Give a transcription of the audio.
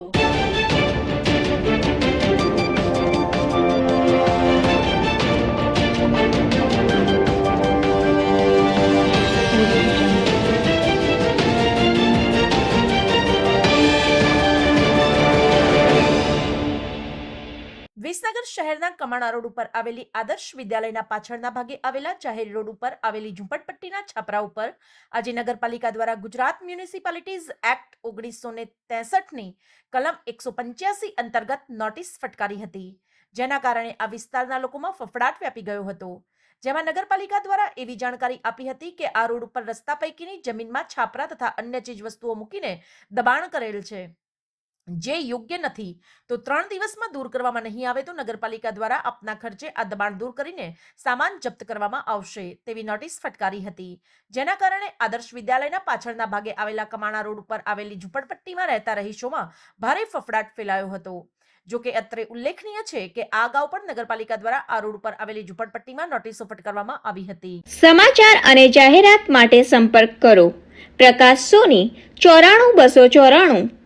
you. Visnagar શહેરના કમાણા road ઉપર આવેલી આદર્શ વિદ્યાલયના પાછળના ભાગે આવેલા જાહેર રોડ ઉપર આવેલી ઝુંપડપટ્ટીના છાપરા ઉપર આજે નગરપાલિકા દ્વારા ગુજરાત મ્યુનિસિપાલિટીઝ એક્ટ ઓગણીસો ને ની કલમ એકસો પંચ્યાસી અંતર્ગત નોટિસ ફટકારી હતી, જેના કારણે આ વિસ્તારના લોકોમાં ફફડાટ વ્યાપી ગયો હતો. જેમાં નગરપાલિકા દ્વારા એવી જાણકારી આપી હતી કે આ રોડ ઉપર રસ્તા પૈકીની જમીનમાં છાપરા તથા અન્ય ચીજ વસ્તુઓ મૂકીને દબાણ કરેલ છે. જે યોગ્ય નથી, તો ત્રણ દિવસમાં દૂર કરવામાં નહીં આવે તો નગરપાલિકા દ્વારા આપના ખર્ચે આ દબાણ દૂર કરીને સામાન જપ્ત કરવામાં આવશે તેવી નોટિસ ફટકારી હતી. જેના કારણે આદર્શ વિદ્યાલયના પાછળના ભાગે આવેલા કમાણા રોડ ઉપર આવેલી ઝૂંપડપટ્ટીમાં રહેતા રહીશોમાં ભારે ફફડાટ ફેલાયો હતો. જો કે અત્રે ઉલ્લેખનીય છે કે આ અગાઉ પણ નગરપાલિકા દ્વારા આ રોડ ઉપર આવેલી ઝૂંપડપટ્ટીમાં નોટિસો ફટકારવામાં આવી હતી. સમાચાર અને જાહેરાત માટે સંપર્ક કરો. પ્રકાશ સોની, ચોરાણું બસો ચોરાણું.